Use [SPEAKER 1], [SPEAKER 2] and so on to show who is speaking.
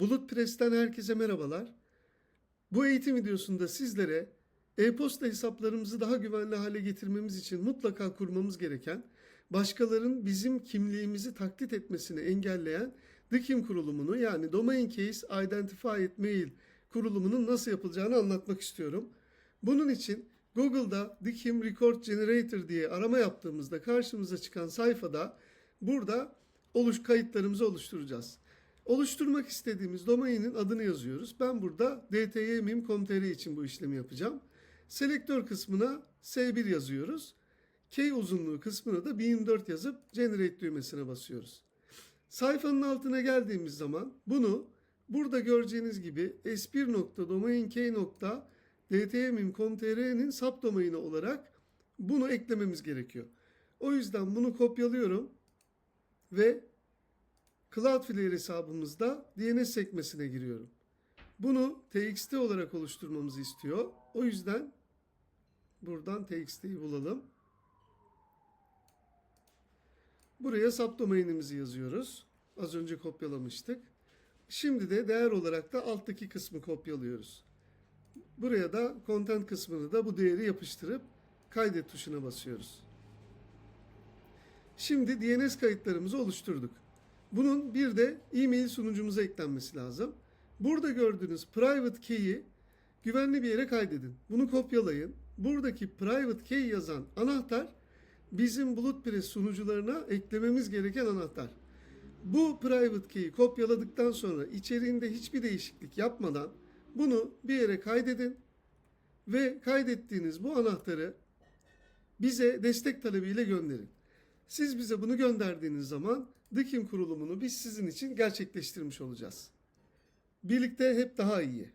[SPEAKER 1] Bulut Press'ten herkese merhabalar. Bu eğitim videosunda sizlere e-posta hesaplarımızı daha güvenli hale getirmemiz için mutlaka kurmamız gereken, başkalarının bizim kimliğimizi taklit etmesini engelleyen DKIM kurulumunu yani Domain Case Identified Mail kurulumunun nasıl yapılacağını anlatmak istiyorum. Bunun için Google'da DKIM Record Generator diye arama yaptığımızda karşımıza çıkan sayfada burada oluş kayıtlarımızı oluşturacağız. Oluşturmak istediğimiz domainin adını yazıyoruz. Ben burada dtymim.com.tr için bu işlemi yapacağım. Selektör kısmına S1 yazıyoruz. K uzunluğu kısmına da 1024 yazıp Generate düğmesine basıyoruz. Sayfanın altına geldiğimiz zaman bunu burada göreceğiniz gibi s1.domainkey.dtymim.com.tr'nin subdomaini olarak bunu eklememiz gerekiyor. O yüzden bunu kopyalıyorum ve Cloudflare hesabımızda DNS sekmesine giriyorum. Bunu txt olarak oluşturmamızı istiyor. O yüzden buradan txt'yi bulalım. Buraya subdomainimizi yazıyoruz. Az önce kopyalamıştık. Şimdi de değer olarak da alttaki kısmı kopyalıyoruz. Buraya da content kısmını da bu değeri yapıştırıp kaydet tuşuna basıyoruz. Şimdi DNS kayıtlarımızı oluşturduk. Bunun bir de e-mail sunucumuza eklenmesi lazım. Burada gördüğünüz private key'i güvenli bir yere kaydedin. Bunu kopyalayın. Buradaki private key yazan anahtar bizim Bulutpress sunucularına eklememiz gereken anahtar. Bu private key'i kopyaladıktan sonra içeriğinde hiçbir değişiklik yapmadan bunu bir yere kaydedin ve kaydettiğiniz bu anahtarı bize destek talebiyle gönderin. Siz bize bunu gönderdiğiniz zaman DKIM kurulumunu biz sizin için gerçekleştirmiş olacağız. Birlikte hep daha iyi.